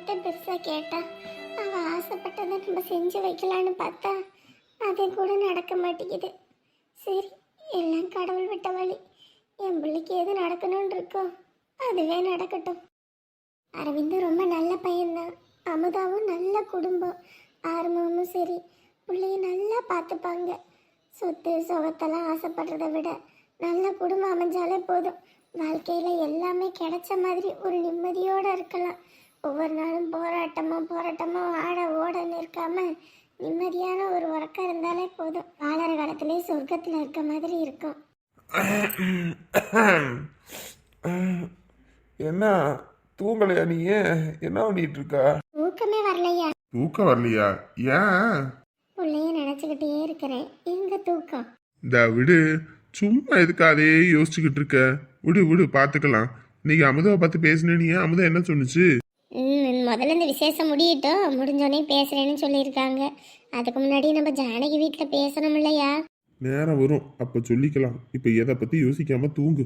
என்னத்த பெருசா கேட்டா? அவ ஆசைப்பட்டதை நம்ம செஞ்சு வைக்கலான்னு பார்த்தா அது கூட நடக்க மாட்டேங்குது. சரி எல்லாம் கடவுள் விட்ட வழி. என் பிள்ளைக்கு எது நடக்கணும்னு இருக்கோ அதுவே நடக்கட்டும். அரவிந்து ரொம்ப நல்ல பையன்தான். அமுதாவும் நல்ல குடும்பம். ஆர்வமும் சரி. பிள்ளைய நல்லா பார்த்துப்பாங்க. சொத்து சுகத்தெல்லாம் ஆசைப்படுறத விட நல்ல குடும்பம் அமைஞ்சாலே போதும். வாழ்க்கையில் எல்லாமே கிடைச்ச மாதிரி ஒரு நிம்மதியோடு இருக்கலாம். ஒவ்வொரு நாளும் போராட்டமோ போராட்டமோ ஆட ஓடன்னு இருக்காம நிம்மதியான ஒரு உறக்கம் இருந்தாலே போதும். வாழற காலத்திலே சொர்க்கத்தில் இருக்க மாதிரி இருக்கும். என்ன தூங்கலையா நீ என்ன பண்ணிட்டு இருக்க தூக்கமே வரலையா? தூக்கம் வரலையா? ஏன்? பிள்ளைய நினச்சிக்கிட்டே இருக்கிறேன். எங்க தூக்கம்? இந்த விடு. சும்மா எதுக்கு அதையே யோசிச்சுக்கிட்டு இருக்க? விடு விடு பார்த்துக்கலாம் நீங்க அமுதாவை பார்த்து பேசினே நீ அமுதா என்ன சொன்னுச்சு? முதல்ல இந்த விசேஷம் முடியட்டும். முடிஞ்சோடனே பேசுகிறேன்னு சொல்லியிருக்காங்க. அதுக்கு முன்னாடி நம்ம ஜானகி வீட்டில் பேசணும் இல்லையா நேரம் வரும். அப்ப சொல்லிக்கலாம். இப்ப எதை பத்தி யோசிக்காம தூங்கு.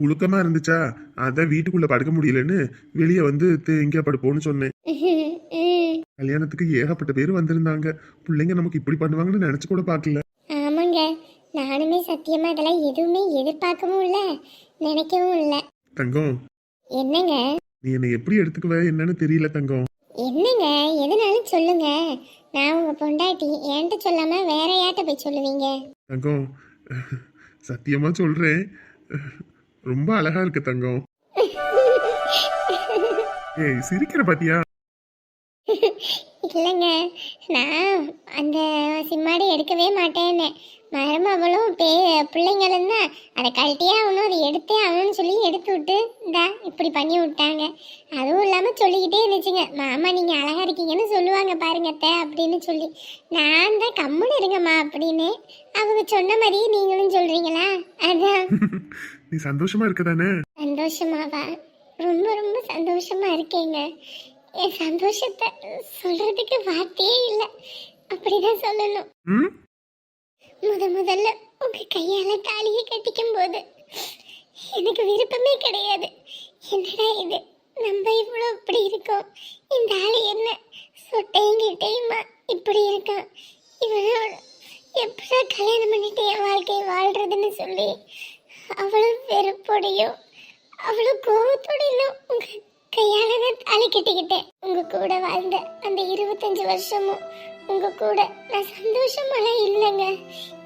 புழுக்கமா இருந்துச்சா? அதான் வீட்டுக்குள்ள படுக்க முடியலன்னு வெளியே வந்து எங்க படுப்போன்னு சொன்னேன். கல்யாணத்துக்கு ஏகப்பட்ட பேர் வந்திருந்தாங்க. பிள்ளைங்க நமக்கு இப்படி பண்ணுவாங்கன்னு நினைச்சு கூட பார்க்கல. ஆமாங்க. நானுமே சத்தியமா இதெல்லாம் எதுவுமே எதிர்பார்க்கவும் இல்லை. நினைக்கவும் இல்லை. தங்கம். என்னங்க? நீ என்னை எப்படி எடுத்துக்குவ? என்னன்னு தெரியல தங்கம். என்னங்க? எதுனாலும் சொல்லுங்க. நான் உங்க பொண்டாட்டி. என்கிட்ட சொல்லாம வேற யார்கிட்ட போய் சொல்லுவீங்க? தங்கம் சத்தியமா சொல்றேன். ரொம்ப அழகா இருக்கு தங்கம். ஏய் சிரிக்கிற பாத்தியா? இல்லைங்க. நான் அந்த சிம்மாடி எடுக்கவே மாட்டேன்னு. மருமகளும் பே பிள்ளைங்களும் தான் அதை கழட்டியே ஆகணும் அதை எடுத்தே ஆகணும்னு சொல்லி எடுத்து விட்டு இந்தா இப்படி பண்ணி விட்டாங்க. அதுவும் இல்லாமல் சொல்லிக்கிட்டே இருந்துச்சுங்க. மாமா நீங்கள் அழகாக இருக்கீங்கன்னு சொல்லுவாங்க பாருங்க அத்தை அப்படின்னு சொல்லி. நான் தான் கம்முன்னு இருங்கம்மா அப்படின்னு அவங்க சொன்ன மாதிரியே நீங்களும் சொல்கிறீங்களா அதான். நீ சந்தோஷமா இருக்க தானே? சந்தோஷமாவா? ரொம்ப ரொம்ப சந்தோஷமா இருக்கேங்க. என் சந்தோஷத்தை சொல்றதுக்கு வார்த்தையே இல்லை. அப்படிதான் சொல்லணும். முத முதல்ல உங்க கையால தாலியை கட்டிக்கும் போது எனக்கு விருப்பமே கிடையாது. என்னடா இது? நம்ம இவ்வளோ இப்படி இருக்கோம். இந்த ஆள் என்ன? சொட்டையும் கிட்டையுமா? இப்படி இருக்கான். இவனோட எப்படா கல்யாணம் பண்ணிட்டு என் வாழ்க்கையை வாழ்றதுன்னு சொல்லி அவ்வளோ வெறுப்போடையும் அவ்வளோ கோபத்தோடையும் உங்க கையால நான் தாலி கட்டிக்கிட்டேன். உங்க கூட வாழ்ந்த அந்த இருபத்தஞ்சு வருஷமும் உங்க கூட நான் சந்தோஷமெல்லாம் இல்லைங்க.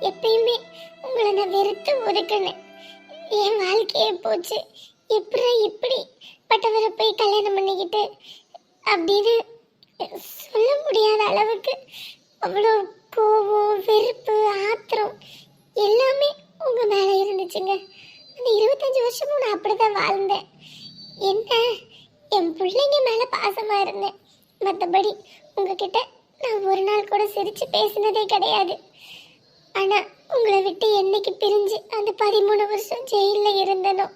எப்பயுமே உங்களை நான் வெறுத்து ஒதுக்கினேன். என் வாழ்க்கையே போச்சு. எப்படி இப்படி பட்டவரை போய் கல்யாணம் பண்ணிக்கிட்டு அப்படின்னு சொல்ல முடியாத அளவுக்கு அவ்வளோ கோபம் வெறுப்பு ஆத்திரம் எல்லாமே உங்க மேலே இருந்துச்சுங்க. அந்த இருபத்தஞ்சு வருஷமும் நான் அப்படிதான் வாழ்ந்தேன். என்ன என் பிள்ளைங்க மேல பாசமா இருந்தேன். மற்றபடி உங்ககிட்ட நான் ஒரு நாள் கூட சிரிச்சு பேசினதே கிடையாது. ஆனா உங்களை விட்டு என்னைக்கு பிரிஞ்சு அந்த பதிமூணு வருஷம் ஜெயில இருந்தனோ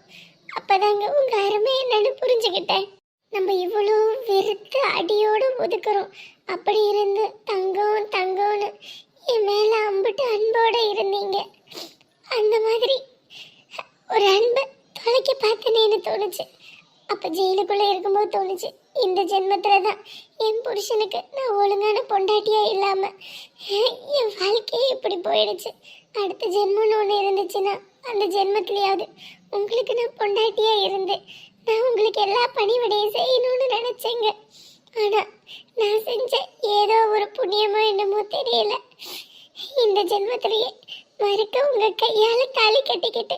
அப்பதாங்க உங்க அருமை என்னன்னு புரிஞ்சுக்கிட்டேன் நம்ம இவ்வளோ வெறுத்து அடியோடு ஒதுக்குறோம். அப்படி இருந்து தங்கம் தங்கம்னு என் மேலே அம்பிட்டு அன்போடு இருந்தீங்க. அந்த மாதிரி ஒரு அன்பை தொலைக்க பார்த்தனேன்னு தோணுச்சு. அப்ப ஜெயிலுக்குள்ள இருக்கும்போது தோணுச்சு இந்த ஜென்மத்தில் தான் என் புருஷனுக்கு நான் ஒழுங்கான பொண்டாட்டியா இல்லாம என் வாழ்க்கையே இப்படி போயிடுச்சு. அடுத்த ஜென்மம்னு ஒன்று இருந்துச்சுன்னா அந்த ஜென்மத்திலேயாவது உங்களுக்கு நான் பொண்டாட்டியா இருந்து நான் உங்களுக்கு எல்லா பணிவிடையும் செய்யணும்னு நினைச்சேங்க. ஆனா நான் செஞ்ச ஏதோ ஒரு புண்ணியமோ என்னமோ தெரியல. இந்த ஜென்மத்திலேயே மறுக்க உங்க கையால தாலி கட்டிக்கிட்டு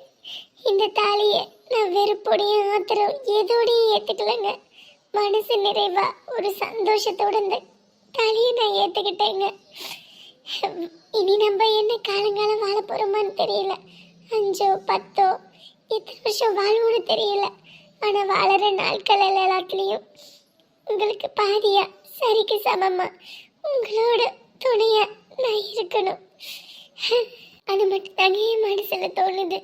இந்த தாலியை நான் வெறுப்புடைய ஆத்திரம் எதோடையும் ஏற்றுக்கலைங்க மனசு நிறைவா ஒரு சந்தோஷத்தோட இந்த தலையை நான் ஏற்றுக்கிட்டேங்க இனி நம்ம என்ன காலங்காலம் வாழ போகிறோமான்னு தெரியல. அஞ்சோ பத்தோ எத்தனை வருஷம் வாழ்வோன்னு தெரியல. ஆனால் வாழற நாட்கள் எல்லாத்துலேயும் உங்களுக்கு பாதியா சரிக்கு சமமா உங்களோட துணையா நான் இருக்கணும். அது மட்டும் தாங்க என் தோணுது.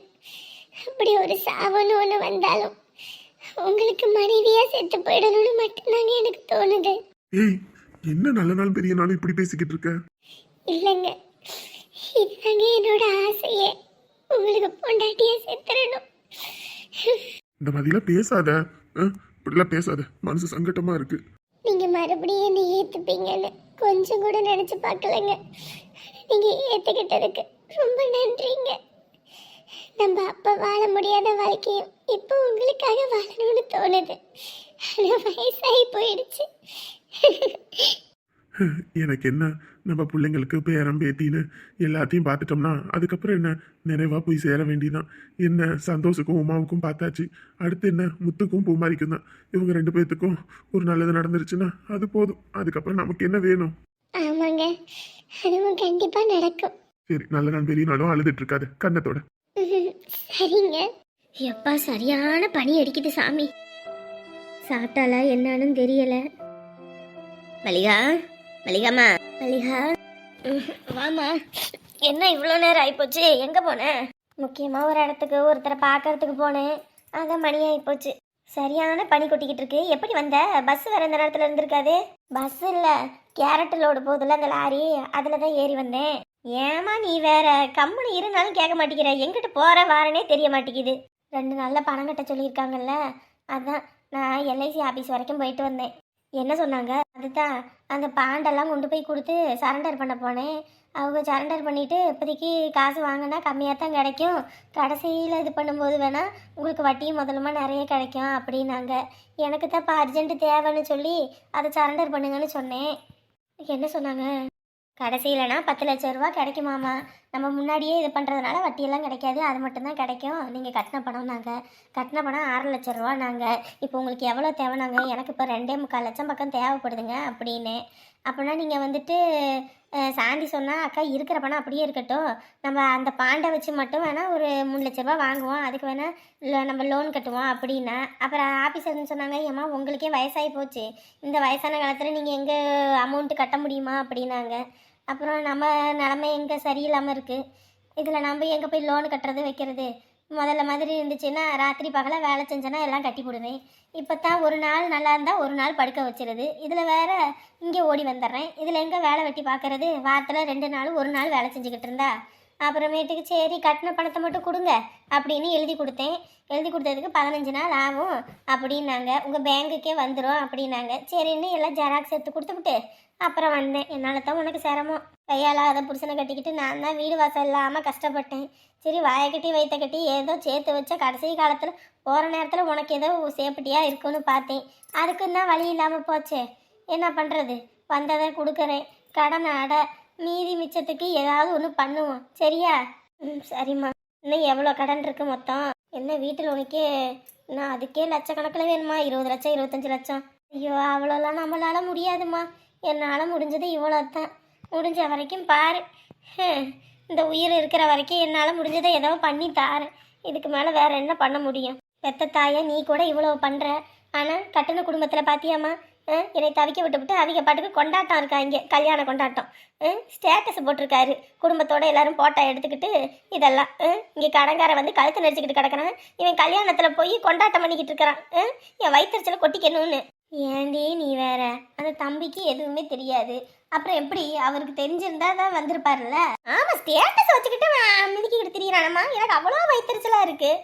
அப்படி ஒரு சாவுன்னு ஒன்று வந்தாலும் உங்களுக்கு மனைவியா செத்து போயிடணும்னு மட்டும்தாங்க எனக்கு தோணுது. ஏய் என்ன நல்ல நாள் பெரிய நாள் இப்படி பேசிக்கிட்டு இருக்க? இல்லைங்க. இதுதாங்க என்னோட ஆசையே. உங்களுக்கு பொண்டாட்டியா செத்துறணும். இந்த மாதிரிலாம் பேசாத. இப்படிலாம் பேசாத. மனசு சங்கட்டமா இருக்கு. நீங்க மறுபடியும் என்னை ஏத்துப்பீங்கன்னு கொஞ்சம் கூட நினைச்சு பார்க்கலங்க. நீங்க ஏத்துக்கிட்டதுக்கு ரொம்ப நன்றிங்க. நம்ம அப்ப வாழ முடியாத வாழ்க்கையும் இப்போ உங்களுக்காக வாழணும்னு தோணுது. ஆனா வயசாகி போயிடுச்சு. எனக்கு என்ன? நம்ம பிள்ளைங்களுக்கு பேரம் பேத்தின்னு எல்லாத்தையும் பார்த்துட்டோம்னா அதுக்கப்புறம் என்ன? நிறைவா போய் சேர வேண்டியதான் என்ன சந்தோஷுக்கும் உமாவுக்கும் பார்த்தாச்சு. அடுத்து என்ன? முத்துக்கும் பூமாரிக்கும் தான். இவங்க ரெண்டு பேர்த்துக்கும் ஒரு நல்லது நடந்துருச்சுன்னா அது போதும். அதுக்கப்புறம் நமக்கு என்ன வேணும்? ஆமாங்க. அதுவும் கண்டிப்பா நடக்கும். சரி நல்ல நாள் பெரிய நாளும் அழுதுட்டு இருக்காது. கண்ணத்தோட. சரிங்க. எப்பா சரியான பனி அடிக்குது சாமி. சாப்பிட்டாலா என்னன்னு தெரியல. மல்லிகா மல்லிகாமா மல்லிகா வாமா என்ன இவ்வளோ நேரம் ஆயிப்போச்சு? எங்கே போனேன் முக்கியமாக ஒரு இடத்துக்கு ஒருத்தரை பார்க்கறதுக்கு போனேன். அதான் மணி ஆகிப்போச்சு சரியான பனி கொட்டிக்கிட்டு இருக்கு. எப்படி வந்த? பஸ் வேற இந்த நேரத்தில் இருந்திருக்காது. பஸ் இல்லை. கேரட் லோடு போகுதுல்ல அந்த லாரி. அதில் தான் ஏறி வந்தேன். ஏமா நீ வேற? கம்முனு இருந்தாலும் கேட்க மாட்டேங்கிற. எங்கிட்டு போற வாரனே தெரிய மாட்டேங்குது. ரெண்டு நாள்ல பணம் கட்ட சொல்லியிருக்காங்கல்ல. அதான் நான் எல்ஐசி ஆபீஸ் வரைக்கும் போயிட்டு வந்தேன். என்ன சொன்னாங்க? அதுதான். அந்த பாண்டெல்லாம் கொண்டு போய் கொடுத்து சரண்டர் பண்ண போனேன். அவங்க சரண்டர் பண்ணிவிட்டு இப்போதைக்கு காசு வாங்கினா கம்மியாக தான் கிடைக்கும். கடைசியில் இது பண்ணும்போது வேணால் உங்களுக்கு வட்டியும் முதலுமா நிறைய கிடைக்கும் அப்படின்னாங்க. எனக்கு தான் இப்போ அர்ஜென்ட்டு தேவைன்னு சொல்லி அதை சரண்டர் பண்ணுங்கன்னு சொன்னேன். என்ன சொன்னாங்க? கடைசியிலனா பத்து லட்ச ரூபா கிடைக்குமாமா? நம்ம முன்னாடியே இது பண்ணுறதுனால வட்டியெல்லாம் கிடைக்காது அது மட்டும்தான் கிடைக்கும். நீங்கள் கட்டின பணம் நாங்கள் கட்டின பணம் ஆறு லட்ச ரூபா நாங்கள் இப்போ உங்களுக்கு எவ்வளோ தேவைனாங்க? எனக்கு இப்போ ரெண்டே முக்கால் லட்சம் பக்கம் தேவைப்படுதுங்க அப்படின்னு அப்படின்னா நீங்கள் வந்துட்டு சாந்தி சொன்னால் அக்கா இருக்கிற பணம் அப்படியே இருக்கட்டும். நம்ம அந்த பாண்டை வச்சு மட்டும் வேணால் ஒரு மூணு லட்ச ரூபா வாங்குவோம். அதுக்கு வேணால் நம்ம லோன் கட்டுவோம் அப்படின்னா அப்புறம் ஆஃபீஸர்னு சொன்னாங்க ஏம்மா உங்களுக்கே வயசாகி போச்சு. இந்த வயசான காலத்தில் நீங்கள் எங்கே அமௌண்ட்டு கட்ட முடியுமா? அப்படின்னாங்க. அப்புறம் நம்ம நிலமை எங்கே சரியில்லாமல் இருக்குது இதில் நம்ம எங்கே போய் லோன் கட்டுறது வைக்கிறது? முதல்ல மாதிரி இருந்துச்சுன்னா ராத்திரி பகலாக வேலை செஞ்சேன்னா எல்லாம் கட்டி போடுவேன். இப்போ தான் ஒரு நாள் நல்லா இருந்தால் ஒரு நாள் படுக்க வச்சிருது. இதில் வேற இங்கே ஓடி வந்துடுறேன். இதில் எங்கே வேலை வெட்டி பார்க்கறது? வாரத்தில் ரெண்டு நாள் ஒரு நாள் வேலை செஞ்சுக்கிட்டு இருந்தா? அப்புறமேட்டுக்கு சரி கட்டின பணத்தை மட்டும் கொடுங்க அப்படின்னு எழுதி கொடுத்தேன். எழுதி கொடுத்ததுக்கு பதினஞ்சு நாள் ஆகும். அப்படின்னாங்க. உங்கள் பேங்குக்கே வந்துடும் அப்படின்னாங்க. சரின்னு எல்லாம் ஜெராக்ஸ் எடுத்து கொடுத்துக்கிட்டு அப்புறம் வந்தேன். என்னால் தான் உனக்கு சிரமம். கையாலாத புருஷனை கட்டிக்கிட்டு நான் தான் வீடு வாசல் இல்லாமல் கஷ்டப்பட்டேன். சரி வாயை கட்டி வைத்த கட்டி ஏதோ சேர்த்து வச்ச கடைசி காலத்தில் போகிற நேரத்தில் உனக்கு ஏதோ சேஃப்டியாக இருக்குன்னு பார்த்தேன். அதுக்கும் தான் வழி இல்லாமல் போச்சே. என்ன பண்ணுறது வந்ததை கொடுக்குறேன். கடன் அட மீதி மிச்சத்துக்கு ஏதாவது ஒன்று பண்ணுவோம். சரியா? ம் சரிம்மா. இன்னும் எவ்வளோ கடன் இருக்கு மொத்தம்? என்ன வீட்டில் உனக்கே நான் அதுக்கே லட்சக்கணக்கில் வேணுமா? இருபது லட்சம் இருபத்தஞ்சு லட்சம். ஐயோ அவ்வளோலாம் நம்மளால முடியாதும்மா. என்னால் முடிஞ்சது இவ்வளோ தான் முடிஞ்ச வரைக்கும் பாரு. இந்த உயிர் இருக்கிற வரைக்கும் என்னால் முடிஞ்சதை ஏதோ பண்ணி தாரேன் இதுக்கு மேலே வேற என்ன பண்ண முடியும்? பெத்த தாயை நீ கூட இவ்வளோ பண்ணுற ஆனால் கட்டண குடும்பத்தில் பார்த்தியாம்மா என்னை தவிக்க விட்டு விட்டு அவங்க பாட்டுக்கு கொண்டாட்டம் இருக்கா இங்கே கல்யாண கொண்டாட்டம். ஸ்டேட்டஸ் போட்டிருக்காரு. குடும்பத்தோட எல்லாரும் போட்டோ எடுத்துக்கிட்டு இதெல்லாம் இங்கே கடங்கார வந்து கழுத்து நடிச்சுக்கிட்டு கிடக்குறான் இவன் கல்யாணத்தில் போய் கொண்டாட்டம் பண்ணிக்கிட்டு இருக்கிறான். என் வயிற்றுச்சல கொட்டிக்கணும்னு. ஏண்டி நீ வேற? அந்த தம்பிக்கு எதுவுமே தெரியாது. அப்புறம் எப்படி? அவருக்கு தெரிஞ்சிருந்தா தான் வந்திருப்பாருல்ல? ஆமாம் ஸ்டேட்டஸ் வச்சுக்கிட்டு மிதிக்கிட்டு திரியிறானம்மா. எனக்கு அவ்வளோ வயிற்றுச்சலாக இருக்குது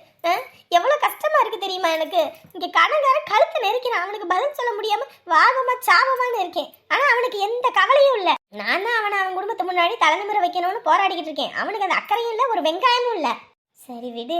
எவ்வளோ கஷ்டமா இருக்கு தெரியுமா எனக்கு? இங்கே கடங்கார கழுத்தை நெரிக்கிறான். அவனுக்கு பதில் சொல்ல முடியாம வாகமா சாபமான்னு இருக்கேன். ஆனா அவனுக்கு எந்த கவலையும் இல்ல. நான் தான் அவனை அவன் குடும்பத்து முன்னாடி தலைநிமிர வைக்கணும்னு போராடிக்கிட்டு இருக்கேன். அவனுக்கு அந்த அக்கறையும் இல்லை ஒரு வெங்காயமும் இல்லை. சரி விடு.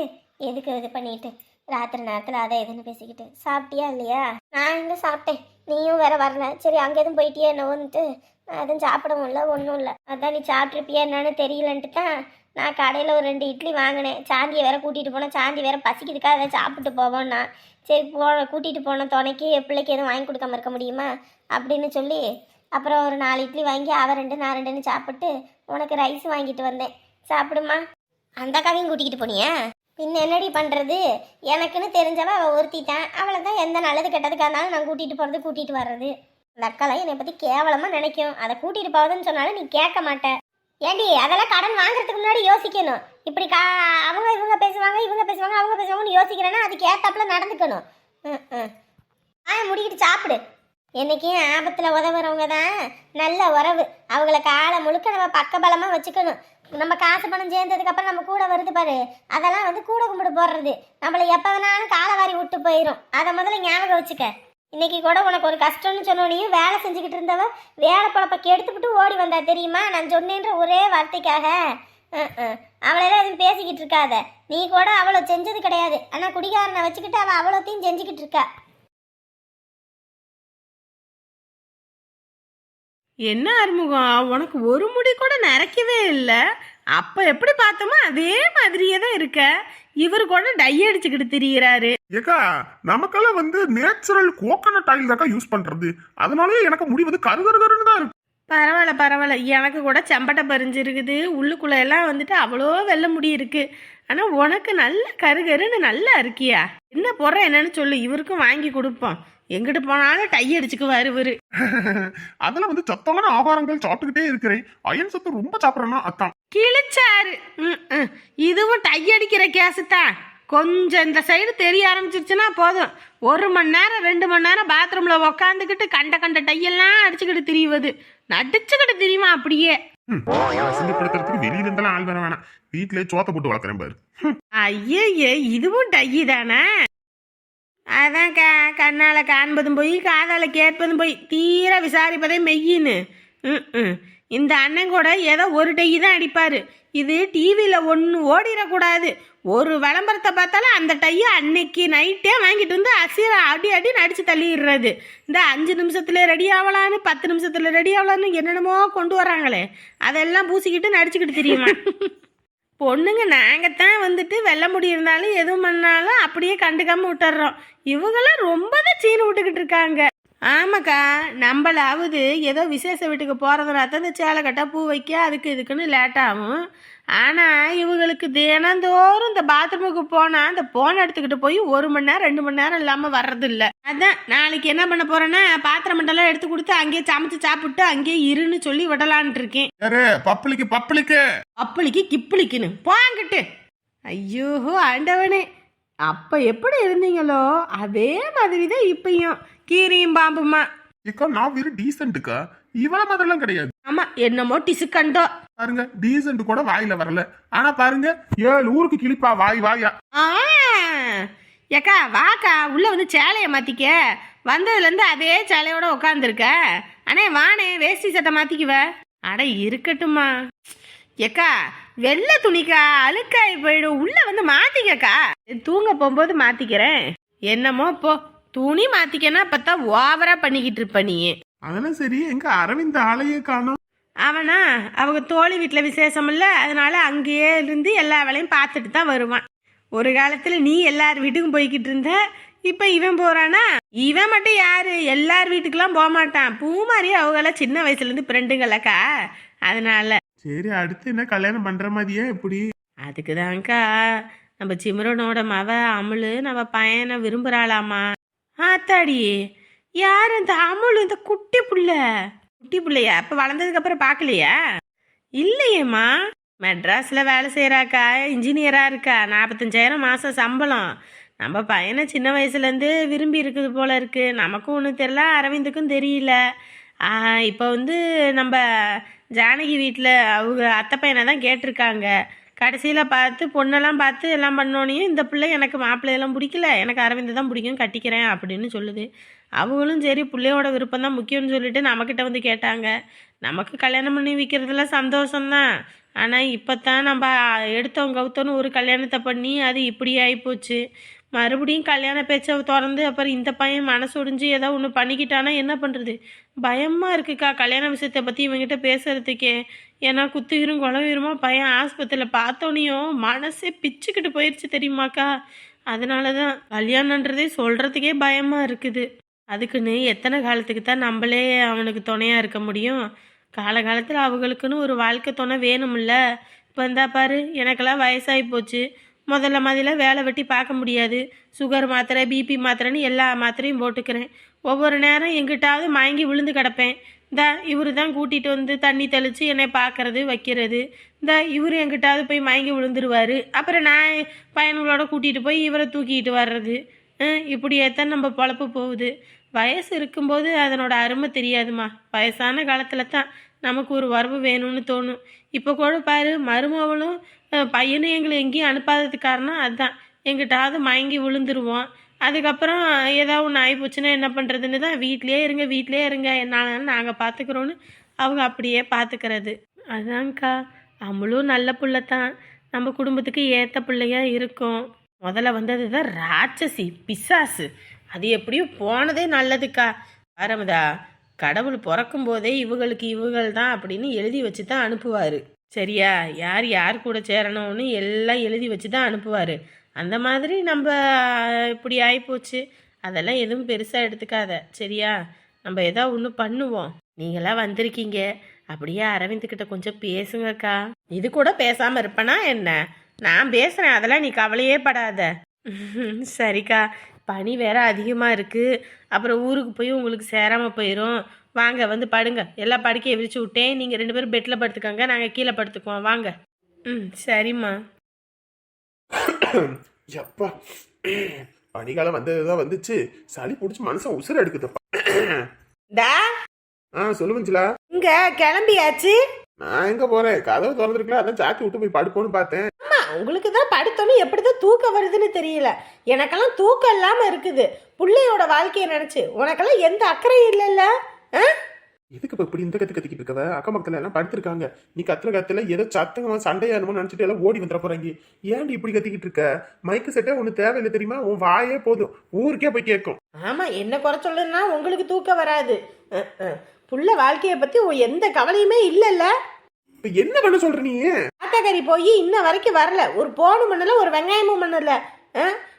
எதுக்கு இது பண்ணிட்டு? ராத்திரி நேரத்தில் அதை எதுன்னு பேசிக்கிட்டு. சாப்பிட்டியா இல்லையா? நான் எங்கே சாப்பிட்டேன். நீயும் வேற வரல. சரி அங்கே எதுவும் போயிட்டியா என்னவோன்ட்டு நான் எதுவும் சாப்பிடவும் இல்லை ஒன்றும் இல்லை. அதான் நீ சாப்பிட்ருப்பியா என்னன்னு தெரியலன்ட்டு தான் நான் கடையில் ஒரு ரெண்டு இட்லி வாங்கினேன். சாந்தியை வேற கூட்டிகிட்டு போனேன். சாந்தி வேற பசிக்குதுக்கா அதை சாப்பிட்டு போவோம்னா சரி போ கூட்டிகிட்டு போன துணைக்கு பிள்ளைக்கு எதுவும் வாங்கி கொடுக்காம இருக்க முடியுமா? அப்படின்னு சொல்லி அப்புறம் ஒரு நாலு இட்லி வாங்கி அவ ரெண்டு நான் ரெண்டுன்னு சாப்பிட்டு உனக்கு ரைஸ் வாங்கிட்டு வந்தேன். சாப்பிடுமா? அந்த அக்காவையும் கூட்டிகிட்டு போனியா? பின்ன என்னடி பண்ணுறது எனக்குன்னு தெரிஞ்சவ அவள் ஒருத்திட்டான் அவளை தான் எந்த நல்லது கெட்டதுக்காக இருந்தாலும் நான் கூட்டிகிட்டு போகிறது கூட்டிகிட்டு வர்றது. அந்த அக்காலாம் என்னை பற்றி கேவலமாக நினைக்கும். அதை கூட்டிகிட்டு போகுதுன்னு சொன்னாலும் நீ கேட்க மாட்டேன் ஏண்டி அதெல்லாம் கடன் வாங்குறதுக்கு முன்னாடி யோசிக்கணும். இப்படி கா அவங்க இவங்க பேசுவாங்க இவங்க பேசுவாங்க அவங்க பேசுவாங்கன்னு யோசிக்கிறேன்னா அதுக்கு ஏத்தாப்புல நடந்துக்கணும். ம் ஆ முடிக்கிட்டு சாப்பிடு. என்னைக்கும் ஆபத்தில் உதவுறவங்க தான் நல்ல உறவு. அவங்கள காலை முழுக்க நம்ம பக்கபலமாக வச்சுக்கணும். நம்ம காசு பணம் சேர்ந்ததுக்கப்புறம் நம்ம கூட வருது பாரு. அதெல்லாம் வந்து கூட கும்பிடு போடுறது. நம்மள எப்போ வேணாலும் காலை வாரி விட்டு போயிடும் அதை முதல்ல ஞாபகம் வச்சுக்க. இன்னைக்கு கூட உனக்கு ஒரு கஷ்டம்னு சொன்னோனையும் வேலை செஞ்சுக்கிட்டு இருந்தவ வேலை பழப்ப கெடுத்துவிட்டு ஓடி வந்தா தெரியுமா? நான் சொன்னேன்ற ஒரே வார்த்தைக்காக. அவளெல்லாம் எதுவும் பேசிக்கிட்டு இருக்காத. நீ கூட அவ்வளோ செஞ்சது கிடையாது. ஆனால் குடிகாரனை வச்சுக்கிட்டு அவள் அவ்வளோத்தையும் செஞ்சுக்கிட்டு இருக்கா. என்ன அறுமுகம்? உனக்கு ஒரு முடி கூட நரைக்கவே இல்லை. அப்ப எப்படி பார்த்தோமோ அதே மாதிரியே தான் இருக்க. இவர் கூட டை அடிச்சுக்கிட்டு திரியிறாரு. ஏக்கா நமக்கெல்லாம் வந்து நேச்சுரல் கோகனட் ஆயில் தாக்கா யூஸ் பண்றது. அதனாலயே எனக்கு முடி வந்து கருகருகருன்னு தான் இருக்கு. பரவாயில்ல பரவாயில்ல. எனக்கு கூட செம்பட்டை பறிஞ்சு இருக்குது உள்ளுக்குள்ள எல்லாம் வந்துட்டு அவ்வளோ வெள்ளை முடி இருக்கு. ஆனா உனக்கு நல்ல கருகருன்னு நல்லா இருக்கியா? என்ன போடுற என்னன்னு சொல்லு. இவருக்கும் வாங்கி கொடுப்போம். எங்கிட்டு போனாலும் டை அடிச்சுக்குவாரு இவரு. அதுல வந்து சத்தான ஆகாரங்கள் சாப்பிட்டுக்கிட்டே இருக்கிறேன். அயன் சத்து ரொம்ப சாப்பிட்றேன்னா அதான். கிழிச்சாரு. இதுவும் டை அடிக்கிற கேஸு தான். கொஞ்சம் இந்த சைடு தெரிய ஆரம்பிச்சிருச்சுன்னா போதும். ஒரு மணி நேரம் ரெண்டு மணி நேரம் பாத்ரூம்ல உக்காந்துக்கிட்டு கண்ட கண்ட டையெல்லாம் அடிச்சுக்கிட்டு திரியுவது. நடிச்சுக்கிட்டு தெரியுமா அப்படியே? அசிங்கப்படுத்துறதுக்கு வெளியில ஆள் வர வேணாம். வீட்லயே சோத்த போட்டு வளர்க்குறேன் பாரு. ஐயே இதுவும் டையி தானே? அதான் க கண்ணால் காண்பதும் போய் காதால் கேட்பதும் போய் தீர விசாரிப்பதே மெய்யின்னு. ம், ம். இந்த அண்ணன் கூட ஏதோ ஒரு டை தான் அடிப்பார். இது டிவியில் ஒன்று ஓடிடக்கூடாது. ஒரு விளம்பரத்தை பார்த்தாலும் அந்த டையை அன்னைக்கு நைட்டே வாங்கிட்டு வந்து அசிர அடி அடி நடித்து தள்ளிடுறது. இந்த அஞ்சு நிமிஷத்துல ரெடி ஆகலான்னு பத்து நிமிஷத்துல ரெடி ஆகலான்னு என்னென்னமோ கொண்டு வராங்களே அதெல்லாம் பூசிக்கிட்டு நடிச்சுக்கிட்டு தெரியுமா? பொண்ணுங்க நாங்கள் தான் வந்துட்டு வெள்ள முடி இருந்தாலும் எதுவும் பண்ணாலும் அப்படியே கண்டுக்காம விட்டுறோம். இவங்களாம் ரொம்ப தான் சீனு விட்டுக்கிட்டு இருக்காங்க. ஆமாக்கா நம்மளாவது ஏதோ விசேஷ வீட்டுக்கு போகிறதுனா தான் இந்த சேலை கட்டா பூ வைக்க அதுக்கு இதுக்குன்னு லேட் ஆகும். ஆனால் இவங்களுக்கு தினந்தோறும் இந்த பாத்ரூமுக்கு போனால் அந்த போன் எடுத்துக்கிட்டு போய் ஒரு மணி நேரம் ரெண்டு மணி நேரம் இல்லாமல் வர்றதில்ல. அதான் நாளைக்கு என்ன பண்ண போகிறேன்னா பாத்திரம் மண்டலம் எடுத்து கொடுத்து அங்கேயே சமைச்சு சாப்பிட்டு அங்கேயே இருன்னு சொல்லி விடலான்ட்டு இருக்கேன். யாரு? பப்பளிக்கு பப்பளிக்கு அப்பளிக்கு கிப்பளிக்குன்னு போங்கிட்டு ஐயோ ஆண்டவனே. அப்ப எப்படி இருந்தீங்களோ அதே மாதிரி தான் இப்பயும். கீரியும் பாம்புமா. ஏக்கா நான் வெறும் டீசென்ட்டுக்கா இவள மாதிரிலாம் கிடையாது. ஆமா என்னமோ டிசு கண்டோ பாருங்க டீசென்ட் கூட வாயில வரல. ஆனா பாருங்க ஏழு ஊருக்கு கிளிப்பா வாய் வாயா. ஆ ஏக்கா வாக்கா உள்ள வந்து சேலைய மாத்திக்க. வந்ததுலேருந்து அதே சேலையோட உட்காந்துருக்க அண்ணே வானே வேஷ்டி சட்டை மாத்திக்குவ. அட இருக்கட்டுமா ஏக்கா வெள்ளை துணிக்கா அழுக்காய் போயிடும். உள்ள வந்து மாத்திக்கக்கா. தூங்க போகும்போது மாத்திக்கிறேன். என்னமோ போ துணி மாத்திக்கன்னா பார்த்தா ஓவரா பண்ணிக்கிட்டு இருப்ப நீ அதெல்லாம் சரி எங்க அரவிந்த் ஆளையே காணோம். அவனா அவங்க தோழி வீட்டில் விசேஷம் இல்லை அதனால அங்கேயே இருந்து எல்லா வேலையும் பார்த்துட்டு தான் வருவான். ஒரு காலத்தில் நீ எல்லார் வீட்டுக்கும் போய்கிட்டு இருந்த இப்போ இவன் போறானா? இவன் மட்டும் யாரு? எல்லார் வீட்டுக்கெல்லாம் போக மாட்டான். பூமாரி அவங்களாம் சின்ன வயசுலேருந்து ஃப்ரெண்டுங்களக்கா அதனால. சரி அடுத்து என்ன கல்யாணம் பண்ற மாதிரியே எப்படி? அதுக்கு தான்க்கா நம்ம சிம்ரனோட மவ அமுலு நம்ம பையனை விரும்புகிறாளாமா ஆத்தாடி யார் இந்த அமுலு இந்த குட்டி புள்ள? குட்டி பிள்ளையா? அப்போ வளர்ந்ததுக்கப்புறம் பார்க்கலையா? இல்லையேம்மா. மெட்ராஸில் வேலை செய்கிறாக்கா இன்ஜினியராக இருக்கா. நாற்பத்தஞ்சாயிரம் மாதம் சம்பளம். நம்ம பையனை சின்ன வயசுலேருந்து விரும்பி இருக்குது போல இருக்கு. நமக்கும் ஒன்றும் தெரில அரவிந்துக்கும் தெரியல. இப்போ வந்து நம்ம ஜானகி வீட்டில் அவங்க அத்தை பையனை தான் கேட்டிருக்காங்க. கடைசியில் பார்த்து பொண்ணெல்லாம் பார்த்து எல்லாம் பண்ணோனையும் இந்த பிள்ளை எனக்கு மாப்பிள்ளையெல்லாம் பிடிக்கல. எனக்கு அரவிந்த் தான் பிடிக்கும் கட்டிக்கிறேன் அப்படின்னு சொல்லுது. அவங்களும் சரி பிள்ளையோட விருப்பம் தான் முக்கியம்னு சொல்லிட்டு நம்மக்கிட்ட வந்து கேட்டாங்க. நமக்கு கல்யாணம் பண்ணி விற்கிறதுல சந்தோஷம்தான். ஆனால் இப்போ தான் நம்ம எடுத்தோம் கவுத்தோன்னு ஒரு கல்யாணத்தை பண்ணி அது இப்படி ஆகிப்போச்சு மறுபடியும் கல்யாண பேச்சை திறந்து அப்புறம் இந்த பையன் மனசு ஒடிஞ்சு ஏதோ ஒன்று பண்ணிக்கிட்டானா என்ன பண்ணுறது பயமாக இருக்குக்கா கல்யாண விஷயத்தை பற்றி இவங்ககிட்ட பேசுகிறதுக்கே ஏன்னா குத்துகிரும் குலவீரமா பையன் ஆஸ்பத்திரியில் பார்த்தோன்னையும் மனசே பிச்சுக்கிட்டு போயிடுச்சு தெரியுமாக்கா? அதனால தான் கல்யாணன்றதே சொல்கிறதுக்கே பயமாக இருக்குது. அதுக்குன்னு எத்தனை காலத்துக்கு தான் நம்மளே அவனுக்கு துணையாக இருக்க முடியும்? காலகாலத்தில் அவங்களுக்குன்னு ஒரு வாழ்க்கை துணை வேணும்ல. இப்போ இருந்தா பாரு எனக்கெல்லாம் வயசாகி போச்சு. முதல்ல மாதிரிலாம் வேலை வெட்டி பார்க்க முடியாது. சுகர் மாத்திரை பிபி மாத்திரைன்னு எல்லா மாத்திரையும் போட்டுக்கிறேன். ஒவ்வொரு நேரம் எங்கிட்டாவது மயங்கி விழுந்து கிடப்பேன். இந்த இவரு தான் கூட்டிகிட்டு வந்து தண்ணி தெளித்து என்னை பார்க்கறது வைக்கிறது. இந்த இவர் எங்கிட்டாவது போய் மயங்கி விழுந்துருவாரு. அப்புறம் நான் பையன்களோட கூட்டிகிட்டு போய் இவரை தூக்கிட்டு வர்றது. இப்படியே தான் நம்ம பொழப்பு போகுது. வயசு இருக்கும்போது அதனோட அருமை தெரியாதுமா. வயசான காலத்தில் தான் நமக்கு ஒரு வரவு வேணும்னு தோணும். இப்போ கூட பாரு மருமவளும் பையனும் எங்களை எங்கேயும் அனுப்பாததுக்கு காரணம் அதுதான் எங்கிட்டாவது மயங்கி விழுந்துருவோம். அதுக்கப்புறம் ஏதாவது ஒன்று ஆகி போச்சுன்னா என்ன பண்ணுறதுன்னு தான் வீட்லேயே இருங்க வீட்லேயே இருங்க. என்னாலும் நாங்கள் பார்த்துக்குறோன்னு அவங்க அப்படியே பார்த்துக்கிறது அதுதான்க்கா அவளும் நல்ல பிள்ளை தான் நம்ம குடும்பத்துக்கு ஏற்ற பிள்ளையாக இருக்கும். முதல்ல வந்தது தான் ராட்சசி பிசாசு. அது எப்படியும் போனதே நல்லதுக்கா. ஆரம்பதா கடவுள் பிறக்கும் போதே இவங்களுக்கு இவங்கள் தான் அப்படின்னு எழுதி வச்சு தான் அனுப்புவார். சரியா? யார் யார் கூட சேரணும்னு எல்லாம் எழுதி வச்சு தான் அனுப்புவார். அந்த மாதிரி நம்ம இப்படி ஆகிப்போச்சு அதெல்லாம் எதுவும் பெருசாக எடுத்துக்காத. சரியா? நம்ம ஏதோ ஒன்று பண்ணுவோம். நீங்களாம் வந்திருக்கீங்க. அப்படியே அரவிந்த்கிட்ட கொஞ்சம் பேசுங்கக்கா. இது கூட பேசாமல் இருப்பனா என்ன? நான் பேசுகிறேன் அதெல்லாம் நீ கவலையே படாத. சரிக்கா. பனி வேற அதிகமாக இருக்குது அப்புறம் ஊருக்கு போய் உங்களுக்கு சேராமல் போயிடும் வாங்க வந்து படுங்க. எல்லா படுக்கையை விரிச்சு விட்டேன். நீங்கள் ரெண்டு பேரும் பெட்டில் படுத்துக்கோங்க. நாங்கள் கீழே படுத்துக்குவோம். வாங்க. ம் சரிம்மா. எப்பா பனிகாலம் வந்ததுதான் வந்துச்சு. சளி பிடிச்சி மனுஷன் உசுர எடுக்குதுப்பா. டா. ஆ சொல்லு மஞ்சுளா. இங்க கிளம்பியாச்சு. நான் எங்க போறேன்? கதவு திறந்துருக்கலாம் அதான் சாக்கி விட்டு போய் படுப்போன்னு பார்த்தேன். ஆமா உங்களுக்கு தான் படுத்தோன்னு எப்படிதான் தூக்கம் வருதுன்னு தெரியல. எனக்கெல்லாம் தூக்கம் இல்லாம இருக்குது. பிள்ளையோட வாழ்க்கையை நினைச்சு உனக்கெல்லாம் எந்த அக்கறையும் இல்லைல்ல? ஆ? எதுக்கு இப்ப இப்படி இந்த கத்து கத்திக்கிட்டு இருக்கவ? அக்கம் பக்கத்துல எல்லாம் படுத்திருக்காங்க. நீ கத்துற கத்துல ஏதோ சத்தமா சண்டையானுமோ நினைச்சிட்டு எல்லாம் ஓடி வந்துட போறாங்க. ஏன்டி இப்படி கத்திக்கிட்டு இருக்க? மைக்கு செட்டே ஒண்ணு தேவையில்லை தெரியுமா? உன் வாயே போதும். ஊருக்கே போய் கேட்கும். ஆமா என்ன குறை சொல்லுன்னா உங்களுக்கு தூக்கம் வராது. புள்ள வாழ்க்கையை பத்தி உ- எந்த கவலையுமே இல்லைல்ல. இப்ப என்ன பண்ண சொல்ற நீ? ஆட்டாக்கறி போய் இன்ன வரைக்கும் வரல. ஒரு போனும் பண்ணல ஒரு வெங்காயமும் பண்ணல?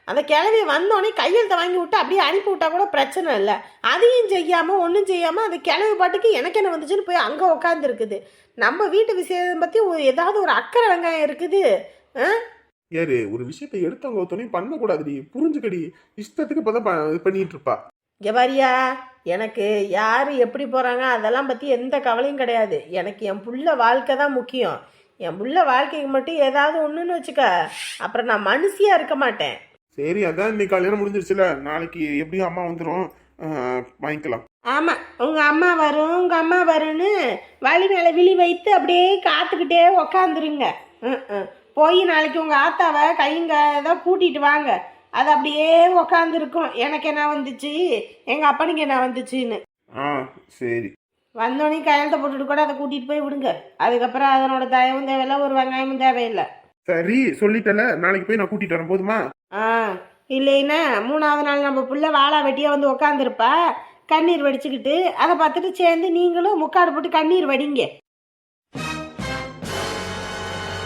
அந்த கிளவி வந்தோடனே கையெழுத்தை வாங்கி விட்டு அப்படியே அனுப்பி விட்டா கூட பிரச்சனை இல்லை. அதையும் செய்யாம ஒன்றும் செய்யாம அந்த கிளவி பாட்டுக்கு எனக்கு என்ன வந்துச்சுன்னு போய் அங்கே உட்காந்துருக்குது நம்ம வீட்டு விஷயம் பத்தி ஒரு- ஏதாவது ஒரு அக்கறை வெங்காயம் இருக்குது? யாரு ஒரு விஷயத்தை எடுத்தவங்க துணை பண்ண கூடாதுடி புரிஞ்சுக்கடி. இஷ்டத்துக்கு இப்பதான் ப- இது பண்ணிட்டு இருப்பா. இங்க பாரியா. எனக்கு யார் எப்படி போகிறாங்க அதெல்லாம் பற்றி எந்த கவலையும் கிடையாது. எனக்கு என் புள்ள வாழ்க்கை தான் முக்கியம். என் புள்ள வாழ்க்கைக்கு மட்டும் ஏதாவது ஒன்றுன்னு வச்சுக்க. அப்புறம் நான் மனுஷியாக இருக்க மாட்டேன். சரி அதான் இன்னைக்கு கல்யாணம் முடிஞ்சிருச்சுல. நாளைக்கு எப்படியும் அம்மா வந்துடும் வாங்கிக்கலாம். ஆமாம் உங்கள் அம்மா வரும். உங்கள் அம்மா வரும்னு வழி மேலே விழி வைத்து அப்படியே காத்துக்கிட்டே உக்காந்துருங்க. போய் நாளைக்கு உங்கள் ஆத்தாவை கைங்க ஏதோ கூட்டிகிட்டு வாங்க. அது அப்படியே உக்காந்துருக்கும். எனக்கு என்ன வந்துச்சு? எங்கள் அப்பனுக்கு என்ன வந்துச்சுன்னு. ஆ சரி. வந்தோடனே கையெழுத்த போட்டுட்டு கூட அதை கூட்டிகிட்டு போய் விடுங்க. அதுக்கப்புறம் அதனோட தயவும் தேவையில்லை ஒரு வெங்காயமும் தேவையில்லை. சரி சொல்லிட்டல. நாளைக்கு போய் நான் கூட்டிட்டு வரேன். போதுமா? ஆ இல்லைன்னா மூணாவது நாள் நம்ம புள்ள வாழா வெட்டியா வந்து உக்காந்துருப்பா. கண்ணீர் வடிச்சுக்கிட்டு அதை பார்த்துட்டு சேர்ந்து நீங்களும் முக்காடு போட்டு கண்ணீர் வடிங்க.